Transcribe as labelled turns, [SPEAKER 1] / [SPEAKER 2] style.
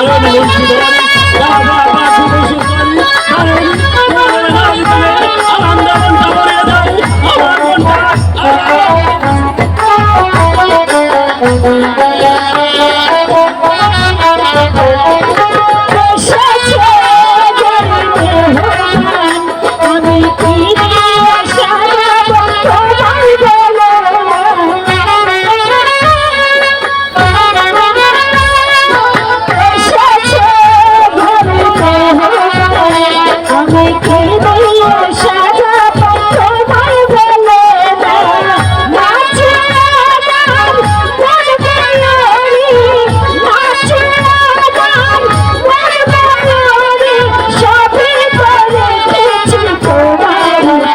[SPEAKER 1] Allah'ın